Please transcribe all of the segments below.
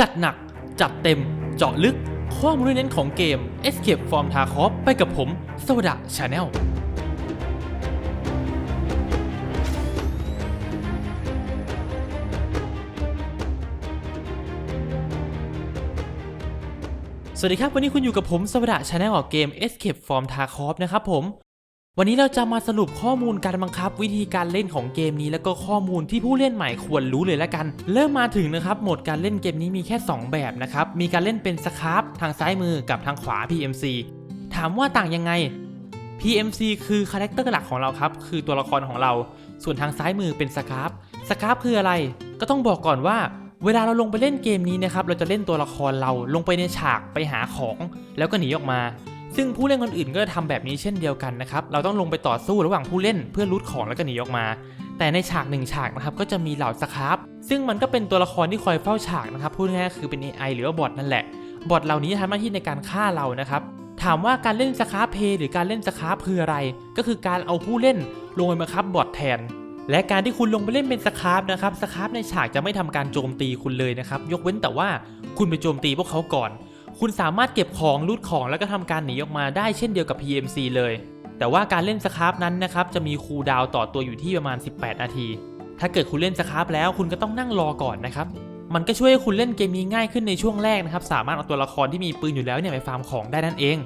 จัดหนัก จัดเต็ม เจาะลึก ข้อมูลเน้นของเกม Escape from Tarkov ไปกับผม สวดะ Channel สวัสดีครับ วันนี้คุณอยู่กับผมสวดะ Channel ของเกม Escape from Tarkov นะครับผม วันนี้เราจะมาสรุปข้อมูลการบังคับวิธีการเล่นของเกมนี้แล้วก็ข้อมูลที่ผู้เล่นใหม่ควรรู้เลยละกัน เริ่มมาถึงนะครับโหมดการเล่นเกมนี้มีแค่ 2 แบบนะครับ มีการเล่นเป็นสครับทางซ้ายมือกับทางขวา PMC ถามว่าต่างยังไง PMC คือคาแรคเตอร์หลักของเราครับ คือตัวละครของเรา ส่วนทางซ้ายมือเป็นสครับสครับคืออะไร ก็ต้องบอกก่อนว่าเวลาเราลงไปเล่นเกมนี้นะครับ เราจะเล่นตัวละครเราลงไปในฉากไปหาของ แล้วก็หนีออกมา ซึ่งผู้เล่นคนอื่นก็จะทำแบบนี้เช่นเดียวกันนะครับ เราต้องลงไปต่อสู้ระหว่างผู้เล่นเพื่อรูดของแล้วก็หนีออกมา แต่ในฉากหนึ่งฉากนะครับก็จะมีเหล่าสครับ ซึ่งมันก็เป็นตัวละครที่คอยเฝ้าฉากนะครับพูดง่ายๆคือเป็น AI หรือว่าบอทนั่นแหละ บอทเหล่านี้ทำหน้าที่ในการฆ่าเรานะครับ ถามว่าการเล่นสครับเพย์หรือการเล่นสครับคืออะไร ก็คือการเอาผู้เล่นลงไปบังคับบอทแทน และการที่คุณลงไปเล่นเป็นสครับนะครับ สครับในฉากจะไม่ทำการโจมตีคุณเลยนะครับ ยกเว้นแต่ว่าคุณไปโจมตีพวกเขาก่อน คุณสามารถเก็บของรูดของแล้วก็ทำการหนีออกมาได้เช่นเดียวกับ PMC เลย แต่ว่าการเล่นสครับนั้นนะครับจะมีคูลดาวต่อตัวอยู่ที่ประมาณ 18 นาที ถ้าเกิดคุณเล่นสครับแล้วคุณก็ต้องนั่งรอก่อนนะครับมันก็ช่วยให้คุณเล่นเกมนี้ง่ายขึ้นในช่วงแรกนะครับ สามารถเอาตัวละครที่มีปืนอยู่แล้วเนี่ยไปฟาร์มของได้นั่นเอง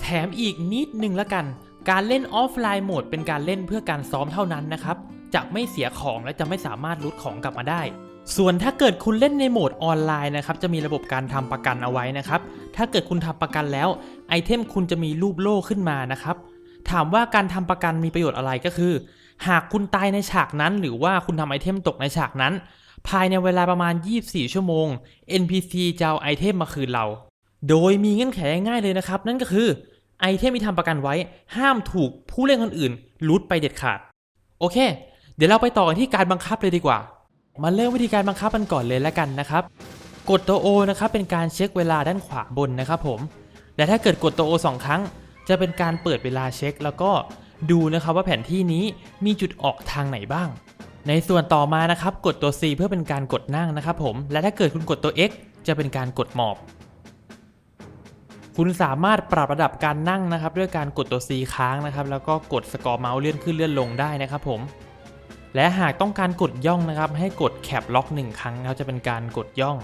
แถมอีกนิดนึงละกัน การเล่นออฟไลน์โหมดเป็นการเล่นเพื่อการซ้อมเท่านั้นนะครับ จะไม่เสียของและจะไม่สามารถรูดของกลับมาได้ ส่วนถ้าเกิดคุณเล่นในโหมดออนไลน์นะครับจะมีระบบการทำประกันเอาไว้นะครับ ถ้าเกิดคุณทำประกันแล้วไอเทมคุณจะมีรูปโล่ขึ้นมานะครับถามว่าการทำประกันมีประโยชน์อะไรก็คือ หากคุณตายในฉากนั้น หรือว่าคุณทำไอเทมตกในฉากนั้น ภายในเวลาประมาณ 24 ชั่วโมง NPC จะเอาไอเทมมาคืนเรา โดยมีเงื่อนไขง่ายเลยนะครับ นั่นก็คือไอเทมที่ทำประกันไว้ ห้ามถูกผู้เล่นคนอื่นรูดไปเด็ดขาด โอเค ดี๋ยวเราไปต่อกันที่การบังคับเลยดีกว่า มาเริ่มวิธีการบังคับกันก่อนเลยแล้วกันนะครับ กดตัว O นะครับเป็นการเช็คเวลาด้านขวาบนนะครับผมและถ้าเกิดกดตัว O สองครั้ง จะเป็นการเปิดเวลาเช็ค แล้วก็ดูนะครับว่าแผนที่นี้มีจุดออกทางไหนบ้าง ในส่วนต่อมานะครับกดตัว C เพื่อเป็นการกดนั่งนะครับผม และถ้าเกิดคุณกดตัว X จะเป็นการกดหมอบ คุณสามารถปรับระดับการนั่งนะครับ ด้วยการกดตัว C ค้างนะครับ แล้วก็กดสกอร์เมาส์เลื่อนขึ้นเลื่อนลงได้นะครับผม และหากต้องการกดย่องนะครับ ให้กดแคปล็อกหนึ่งครั้งนะครับจะเป็นการกดย่อง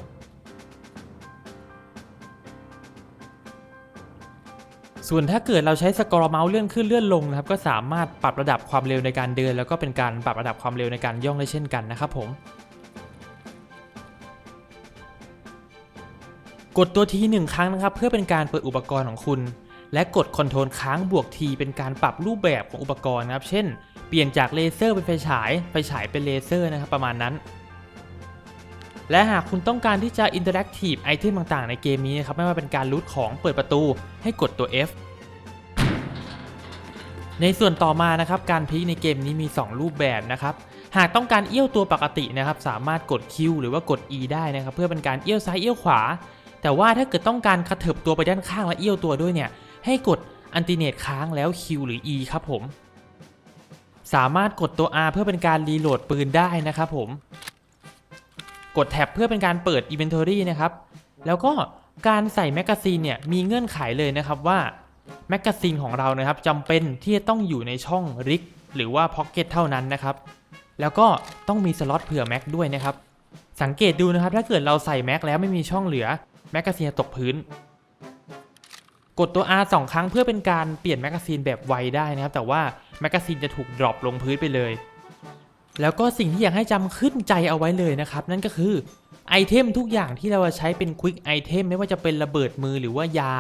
ส่วนถ้าเกิดเราใช้สกอร์เมาส์เลื่อนขึ้นเลื่อนลงนะครับ ก็สามารถปรับระดับความเร็วในการเดิน แล้วก็เป็นการปรับระดับความเร็วในการย่องได้เช่นกันนะครับผมกดตัวทีหนึ่งครั้งนะครับ เพื่อเป็นการเปิดอุปกรณ์ของคุณ และกดคอนโทรลค้างบวกทีเป็นการปรับรูปแบบของอุปกรณ์นะครับ เช่น เปลี่ยนจากเลเซอร์เป็นไฟฉาย ไฟฉายเป็นเลเซอร์นะครับประมาณนั้น และหากคุณต้องการที่จะอินเตอร์แอคทีฟไอเทมต่างๆในเกมนี้นะครับ ไม่ว่าเป็นการรูทของเปิดประตูให้กดตัว F ในส่วนต่อมานะครับการพลิกในเกมนี้มี 2 รูปแบบนะครับ หากต้องการเอี้ยวตัวปกตินะครับ สามารถกด Q หรือว่ากด E ได้นะครับ เพื่อเป็นการเอี้ยวซ้ายเอี้ยวขวา แต่ว่าถ้าเกิดต้องการกระเถิบตัวไปด้านข้างและเอี้ยวตัวด้วยเนี่ยให้กดอันติเนตค้างแล้ว Q หรือ E ครับผม สามารถกดตัว R เพื่อเป็นการรีโหลดปืนได้นะครับผม กดแท็บเพื่อเป็นการเปิด Inventory นะครับ แล้วก็การใส่แมกกาซีนเนี่ยมีเงื่อนไขเลยนะครับว่าแมกกาซีนของเรานะครับจำเป็นที่จะต้องอยู่ในช่องริกหรือว่าพ็อกเก็ตเท่านั้นนะครับ แล้วก็ต้องมีสล็อตเผื่อแม็กด้วยนะครับ สังเกตดูนะครับถ้าเกิดเราใส่แม็กแล้วไม่มีช่องเหลือแมกกาซีนจะตกพื้น กดตัว R สองครั้งเพื่อเป็นการเปลี่ยนแมกกาซีนแบบไวได้นะครับ แต่ว่าแมกกาซีนจะถูกดรอปลงพื้นไปเลย แล้วก็สิ่งที่อยากให้จำขึ้นใจเอาไว้เลยนะครับ นั่นก็คือไอเทมทุกอย่างที่เราจะใช้เป็นควิกไอเทมไม่ว่าจะเป็นระเบิดมือหรือว่ายา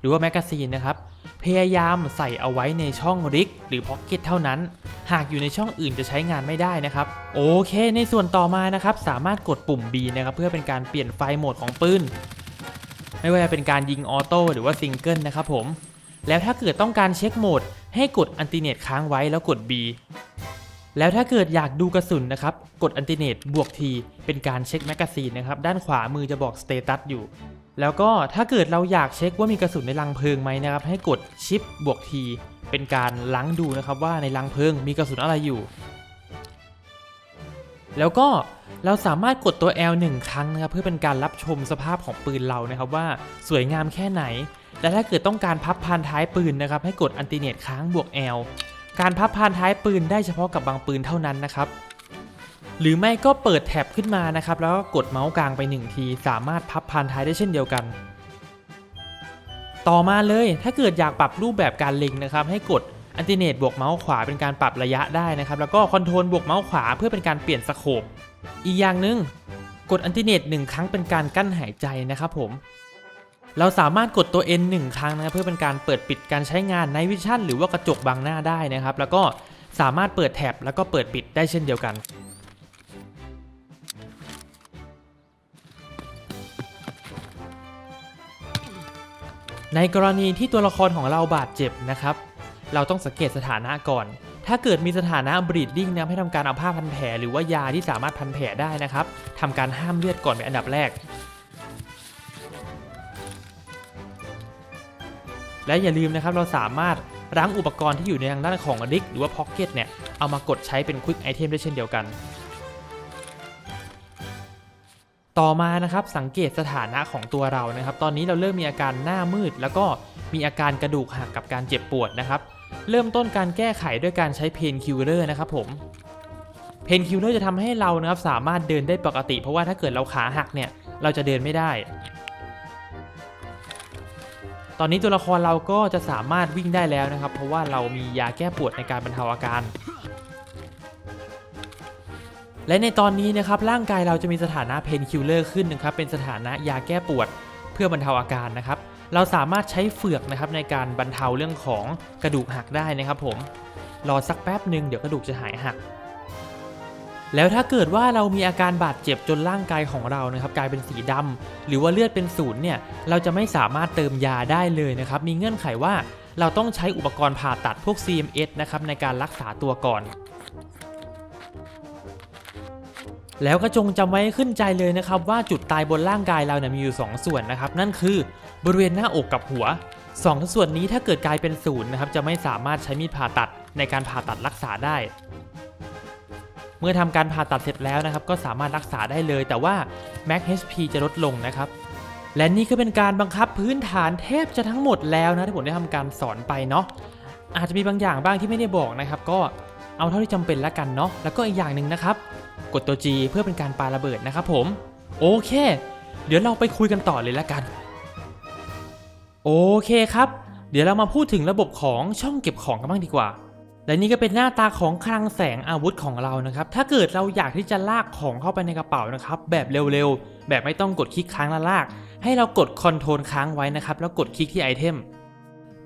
หรือว่าแมกกาซีนนะครับ พยายามใส่เอาไว้ในช่องริก หรือพ็อกเก็ตเท่านั้น หากอยู่ในช่องอื่นจะใช้งานไม่ได้นะครับ โอเค ในส่วนต่อมานะครับ สามารถกดปุ่ม B นะครับเพื่อเป็นการเปลี่ยนไฟโหมดของปืน ไม่ว่าจะเป็นการยิงออโต้หรือว่าซิงเกิลนะครับผม แล้วถ้าเกิดต้องการเช็คโหมด ให้กดอันติเนตค้างไว้แล้วกด B แล้วถ้าเกิดอยากดูกระสุนนะครับ กดอันติเนตบวกทีเป็นการเช็คแมกกาซีนนะครับ ด้านขวามือจะบอกสเตตัสอยู่ แล้วก็ถ้าเกิดเราอยากเช็คว่ามีกระสุนในรังเพลิงไหมนะครับ ให้กดชิปบวกทีเป็นการล้างดูนะครับว่าในรังเพลิงมีกระสุนอะไรอยู่ แล้วก็เราสามารถกดตัว L 1 ครั้งนะครับเพื่อเป็นการรับชมสภาพของปืนเรานะครับว่าสวยงามแค่ไหน และถ้าเกิดต้องการพับพานท้ายปืนนะครับให้กดอันติเนตค้างบวก L การพับพานท้ายปืนได้เฉพาะกับบางปืนเท่านั้นนะครับหรือไม่ก็เปิดแท็บขึ้นมานะครับแล้วก็กดเมาส์กลางไป 1 ที สามารถพับพานท้ายได้เช่นเดียวกัน ต่อมาเลยถ้าเกิดอยากปรับรูปแบบการเล็งนะครับให้กด อันติเนตบวกเมาส์ขวาเป็นการปรับระยะได้นะครับ แล้วก็คอนโทรลบวกเมาส์ขวาเพื่อเป็นการเปลี่ยนสโคปอีกอย่างหนึ่งกดอันติเนตหนึ่งครั้งเป็นการกั้นหายใจนะครับผม เราสามารถกดตัว N 1ครั้งนะครับเพื่อเป็นการเปิดปิดการใช้งานในวิชั่นหรือว่ากระจกบังหน้าได้นะครับ แล้วก็สามารถเปิดแท็บแล้วก็เปิดปิดได้เช่นเดียวกันในกรณีที่ตัวละครของเราบาดเจ็บนะครับ เราต้องสังเกตสถานะก่อน ถ้าเกิดมีสถานะ bleeding นะให้ทำการเอาผ้าพันแผลหรือว่ายาที่สามารถพันแผลได้นะครับทำการห้ามเลือดก่อนเป็นอันดับแรก และอย่าลืมนะครับเราสามารถรั้งอุปกรณ์ที่อยู่ในทางด้านของริกหรือว่าพ็อกเก็ตเนี่ยเอามากดใช้เป็นควิกไอเทมได้เช่นเดียวกันต่อมานะครับสังเกตสถานะของตัวเรานะครับ ตอนนี้เราเริ่มมีอาการหน้ามืด แล้วก็มีอาการกระดูกหักกับการเจ็บปวดนะครับ เริ่มต้นการแก้ไขด้วยการใช้เพนคิลเลอร์นะครับผมเพนคิลเลอร์จะทำให้เรานะครับสามารถเดินได้ปกติ เพราะว่าถ้าเกิดเราขาหักเนี่ยเราจะเดินไม่ได้ ตอนนี้ตัวละครเราก็จะสามารถวิ่งได้แล้วนะครับ เพราะว่าเรามียาแก้ปวดในการบรรเทาอาการ และในตอนนี้นะครับร่างกายเราจะมีสถานะเพนคิลเลอร์ขึ้นนะครับเป็นสถานะยาแก้ปวดเพื่อบรรเทาอาการนะครับ เราสามารถใช้เฟือกนะครับในการบรรเทาเรื่องของกระดูกหักได้นะครับผม รอสักแป๊บหนึ่งเดี๋ยวกระดูกจะหายหัก แล้วถ้าเกิดว่าเรามีอาการบาดเจ็บจนร่างกายของเรานะครับกลายเป็นสีดำหรือว่าเลือดเป็นศูนย์เนี่ยเราจะไม่สามารถเติมยาได้เลยนะครับ มีเงื่อนไขว่าเราต้องใช้อุปกรณ์ผ่าตัดพวก CMS นะครับในการรักษาตัวก่อน แล้วก็จงจำไว้ขึ้นใจเลยนะครับว่าจุดตายบนร่างกายเราเนี่ยมีอยู่ 2 ส่วนนะครับ นั่นคือบริเวณหน้าอกกับหัว2ทั้งส่วนนี้ถ้าเกิดกลายเป็นศูนย์นะครับจะไม่สามารถใช้มีดผ่าตัดในการผ่าตัดรักษาได้ เมื่อทำการผ่าตัดเสร็จแล้วนะครับ ก็สามารถรักษาได้เลย แต่ว่า Max HP จะลดลงนะครับ และนี่ก็เป็นการบังคับพื้นฐานแทบจะทั้งหมดแล้วนะที่ผมได้ทำการสอนไปเนาะอาจจะมีบางอย่างบ้างที่ไม่ได้บอกนะครับ ก็เอาเท่าที่จำเป็นแล้วกันเนาะแล้วก็อีกอย่างหนึ่งนะครับ กดตัว G เพื่อเป็นการปาระเบิดนะครับผม โอเค เดี๋ยวเราไปคุยกันต่อเลยล้วกัน โอเคครับ เดี๋ยวเรามาพูดถึงระบบของช่องเก็บของกันบ้างดีกว่า และนี่ก็เป็นหน้าตาของคลังแสงอาวุธของเรานะครับ ถ้าเกิดเราอยากที่จะลากของเข้าไปในกระเป๋านะครับ แบบเร็วๆ แบบไม่ต้องกดคลิกค้างและลาก ให้เรากดคอนโทรลค้างไว้นะครับ แล้วกดคลิกที่ไอเทม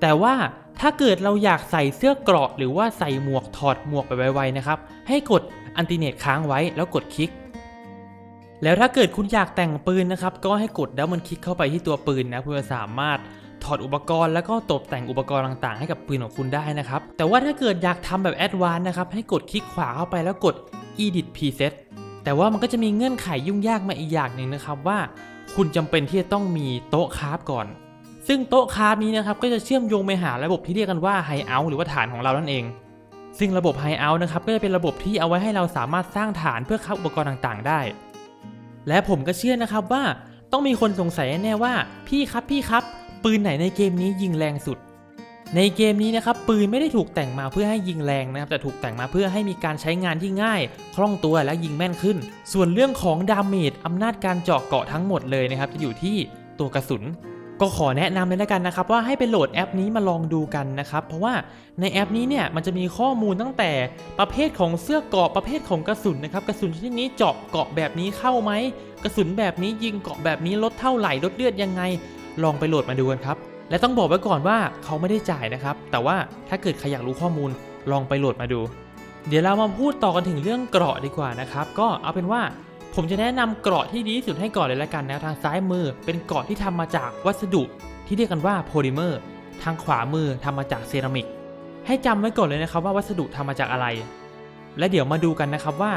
แต่ว่าถ้าเกิดเราอยากใส่เสื้อเกราะหรือว่าใส่หมวกถอดหมวกไปไวๆนะครับ ให้กด อันติเนตค้างไว้แล้วกดคลิก แล้วถ้าเกิดคุณอยากแต่งปืนนะครับ ก็ให้กดดับเบิลคลิกเข้าไปที่ตัวปืนนะเพื่อสามารถถอดอุปกรณ์แล้วก็ตกแต่งอุปกรณ์ต่างๆ ให้กับปืนของคุณได้นะครับ แต่ว่าถ้าเกิดอยากทำแบบแอดวานซ์นะครับ ให้กดคลิกขวาเข้าไปแล้วกด edit preset แต่ว่ามันก็จะมีเงื่อนไขยุ่งยากมาอีกอย่างหนึ่งนะครับว่า คุณจำเป็นที่จะต้องมีโต๊ะคราฟก่อน ซึ่งโต๊ะคราฟนี้นะครับก็จะเชื่อมโยงไปหาระบบที่เรียกกันว่าไฮเอาท์หรือว่าฐานของเรานั่นเอง ซึ่งระบบไฮเอาท์นะครับก็จะเป็นระบบที่เอาไว้ให้เราสามารถสร้างฐานเพื่อคราอุปกรณ์ต่างๆ ได้ และผมก็เชื่อนะครับว่าต้องมีคนสงสัยแน่ว่า พี่ครับพี่ครับ ปืนไหนในเกมนี้ยิงแรงสุด ในเกมนี้นะครับปืนไม่ได้ถูกแต่งมาเพื่อให้ยิงแรงนะครับแต่ถูกแต่งมาเพื่อให้มีการใช้งานที่ง่าย คล่องตัวและยิงแม่นขึ้น ส่วนเรื่องของดาเมจอำนาจการเจาะเกาะทั้งหมดเลยนะครับจะอยู่ที่ตัวกระสุน ก็ขอแนะนำเลยแล้วกันนะครับว่าให้ไปโหลดแอปนี้มาลองดูกันนะครับ เพราะว่าในแอปนี้เนี่ยมันจะมีข้อมูลตั้งแต่ประเภทของเสื้อเกราะประเภทของกระสุนนะครับกระสุนชนิดนี้เจาะเกาะแบบนี้เข้าไหมกระสุนแบบนี้ยิงเกาะแบบนี้ลดเท่าไหร่ลดเลือดยังไง ลองไปโหลดมาดูกันครับและต้องบอกไว้ก่อนว่าเขาไม่ได้จ่ายนะครับ แต่ว่าถ้าเกิดใครอยากรู้ข้อมูลลองไปโหลดมาดู เดี๋ยวเรามาพูดต่อกันถึงเรื่องเกราะดีกว่านะครับ ก็เอาเป็นว่า ผมจะแนะนำเกราะที่ดีที่สุดให้ก่อนเลยละกันนะทางซ้ายมือ เป็นเกราะที่ทำมาจากวัสดุที่เรียกกันว่าโพลิเมอร์ ทางขวามือทำมาจากเซรามิก ให้จำไว้ก่อนเลยนะครับว่าวัสดุทำมาจากอะไร และเดี๋ยวมาดูกันนะครับว่า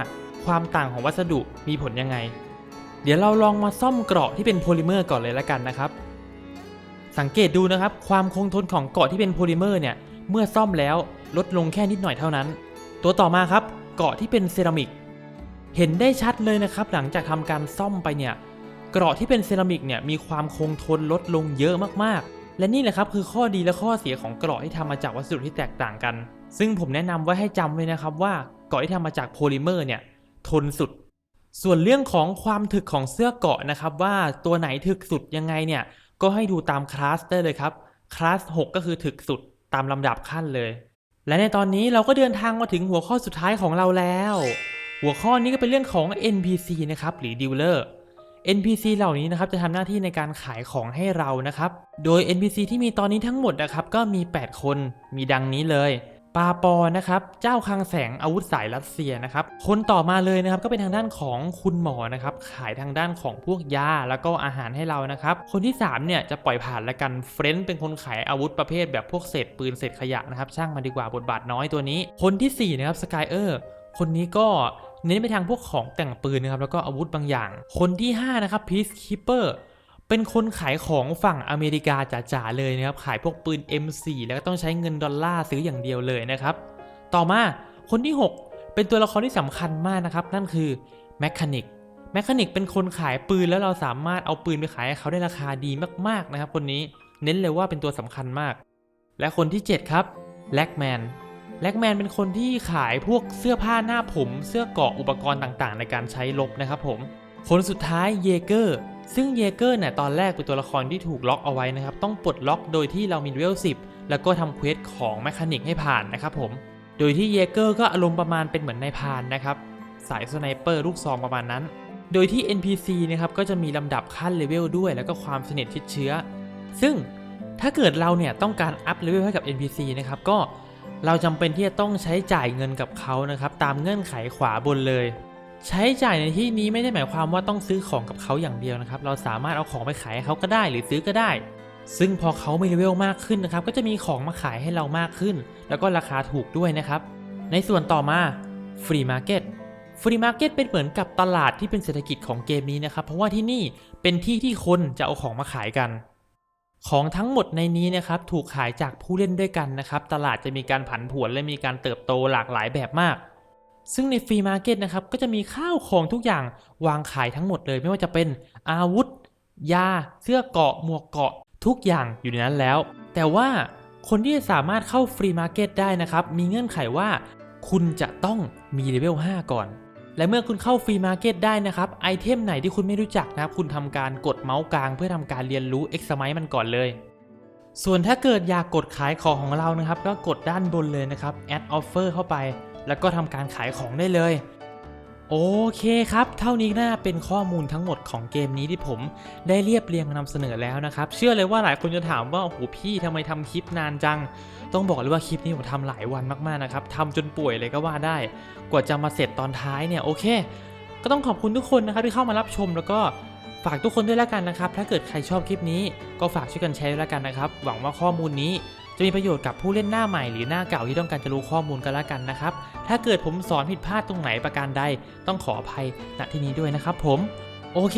ความต่างของวัสดุมีผลยังไง เดี๋ยวเราลองมาซ่อมเกราะที่เป็นโพลิเมอร์ก่อนเลยละกันนะครับ สังเกตดูนะครับความคงทนของเกราะที่เป็นโพลิเมอร์เนี่ยเมื่อซ่อมแล้วลดลงแค่นิดหน่อยเท่านั้น ตัวต่อมาครับเกราะที่เป็นเซรามิก เห็นได้ชัดเลยนะครับ หลังจากทำการซ่อมไปเนี่ยเกราะที่เป็นเซรามิกเนี่ยมีความคงทนลดลงเยอะมากๆ และนี่แหละครับคือข้อดีและข้อเสียของเกราะที่ทำมาจากวัสดุที่แตกต่างกัน ซึ่งผมแนะนำไว้ให้จำไว้นะครับว่าเกราะที่ทำมาจากโพลิเมอร์เนี่ยทนสุด ส่วนเรื่องของความถึกของเสื้อเกราะนะครับว่าตัวไหนถึกสุดยังไงเนี่ยก็ให้ดูตามคลาสได้เลยครับคลาส 6 ก็คือถึกสุดตามลำดับขั้นเลย และในตอนนี้เราก็เดินทางมาถึงหัวข้อสุดท้ายของเราแล้ว หัวข้อนี้ก็เป็นเรื่องของ NPC นะครับหรือ Dealer NPC เหล่านี้นะครับจะทำหน้าที่ในการขายของให้เรานะครับ โดย NPC ที่มีตอนนี้ทั้งหมดนะครับก็มี 8 คน มีดังนี้เลย ปาปอนะครับ เจ้าคลังแสงอาวุธสายรัสเซียนะครับ คนต่อมาเลยนะครับก็เป็นทางด้านของคุณหมอนะครับ ขายทางด้านของพวกยาแล้วก็อาหารให้เรานะครับ คนที่3เนี่ยจะปล่อยผ่านละกันเฟรนด์เป็นคนขายอาวุธประเภทแบบพวกเศษปืนเศษขยะนะครับ ช่างมาดีกว่าบทบาทน้อยตัวนี้ คนที่สี่นะครับสกายเออร์คนนี้ก็ เน้นไปทางพวกของแต่งปืนนะครับแล้วก็อาวุธบางอย่าง คนที่5นะครับ Peacekeeper เป็นคนขายของฝั่งอเมริกาจ๋าๆเลยนะครับ ขายพวกปืน M4 แล้วก็ต้องใช้เงินดอลลาร์ซื้ออย่างเดียวเลยนะครับ ต่อมาคนที่ 6 เป็นตัวละครที่สำคัญมากนะครับ นั่นคือแมคคานิกแมคคานิกเป็นคนขายปืนแล้วเราสามารถเอาปืนไปขายให้เขาได้ราคาดีมากๆนะครับ คนนี้เน้นเลยว่าเป็นตัวสำคัญมาก และคนที่ 7 ครับแล็กแมน แล็กแมนเป็นคนที่ขายพวกเสื้อผ้าหน้าผม เสื้อเกราะอุปกรณ์ต่างๆ ในการใช้ลบนะครับผม คนสุดท้ายเยเกอร์ ซึ่งเยเกอร์เนี่ยตอนแรกเป็นตัวละครที่ถูกล็อกเอาไว้นะครับ ต้องปลดล็อกโดยที่เรามีเลเวล10แล้วก็ทำเควสของแมคานิกให้ผ่านนะครับผม โดยที่เยเกอร์ก็อารมณ์ประมาณเป็นเหมือนนายพานนะครับ สายสไนเปอร์ลูกซองประมาณนั้น โดยที่ NPC นะครับก็จะมีลำดับขั้นเลเวลด้วย แล้วก็ความสนิทชิดเชื้อ ซึ่งถ้าเกิดเราเนี่ยต้องการอัพเลเวลให้กับ NPC นะครับก็ เราจำเป็นที่จะต้องใช้จ่ายเงินกับเขานะครับตามเงื่อนไขขวาบนเลย ใช้จ่ายในที่นี้ไม่ได้หมายความว่าต้องซื้อของกับเขาอย่างเดียวนะครับ เราสามารถเอาของไปขายให้เขาก็ได้หรือซื้อก็ได้ ซึ่งพอเขามีเลเวลมากขึ้นนะครับก็จะมีของมาขายให้เรามากขึ้น แล้วก็ราคาถูกด้วยนะครับ ในส่วนต่อมาฟรีมาร์เก็ตฟรีมาร์เก็ตเป็นเหมือนกับตลาดที่เป็นเศรษฐกิจของเกมนี้นะครับ เพราะว่าที่นี่เป็นที่ที่คนจะเอาของมาขายกัน ของทั้งหมดในนี้นะครับถูกขายจากผู้เล่นด้วยกันนะครับตลาดจะมีการผันผวนและมีการเติบโตหลากหลายแบบมาก ซึ่งในฟรีมาร์เก็ตนะครับก็จะมีข้าวของทุกอย่างวางขายทั้งหมดเลย ไม่ว่าจะเป็นอาวุธ ยา เสื้อเกาะหมวกเกาะ ทุกอย่างอยู่ในนั้นแล้ว แต่ว่าคนที่สามารถเข้าฟรีมาร์เก็ตได้นะครับมีเงื่อนไขว่า คุณจะต้องมีเลเวล5ก่อน และเมื่อคุณเข้าฟรีมาร์เก็ตได้นะครับไอเทมไหนที่คุณไม่รู้จักนะครับคุณทำการกดเมาส์กลาง เพื่อทำการเรียนรู้ e x m i t e มันก่อนเลย ส่วนถ้าเกิดอยากกดขายของของเรานะครับ ก็กดด้านบนเลยนะครับ add offer เข้าไป แล้วก็ทำการขายของได้เลย โอเคครับ เท่านี้น่าเป็นข้อมูลทั้งหมดของเกมนี้ที่ผมได้เรียบเรียงมานำเสนอแล้วนะครับ เชื่อเลยว่าหลายคนจะถามว่า โอ้โหพี่ทำไมทำคลิปนานจัง ต้องบอกเลยว่าคลิปนี้ผมทำหลายวันมากๆนะครับทำจนป่วยเลยก็ว่าได้ กว่าจะมาเสร็จตอนท้ายเนี่ยโอเค ก็ต้องขอบคุณทุกคนนะครับที่เข้ามารับชมแล้วก็ฝากทุกคนด้วยแล้วกันนะครับ ถ้าเกิดใครชอบคลิปนี้ก็ฝากช่วยกันแชร์ด้วยแล้วกันนะครับ หวังว่าข้อมูลนี้ จะมีประโยชน์กับผู้เล่นหน้าใหม่หรือหน้าเก่าที่ต้องการจะรู้ข้อมูลกันแล้วกันนะครับ ถ้าเกิดผมสอนผิดพลาดตรงไหนประการใด ต้องขออภัยณที่นี้ด้วยนะครับผม โอเค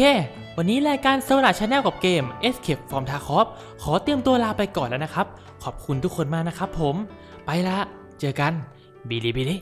วันนี้รายการสวัสดิ์ชาแนลกับเกม Escape from Tarkov ขอเตรียมตัวลาไปก่อนแล้วนะครับ ขอบคุณทุกคนมากนะครับผม ไปละ เจอกันบิลิบิลิ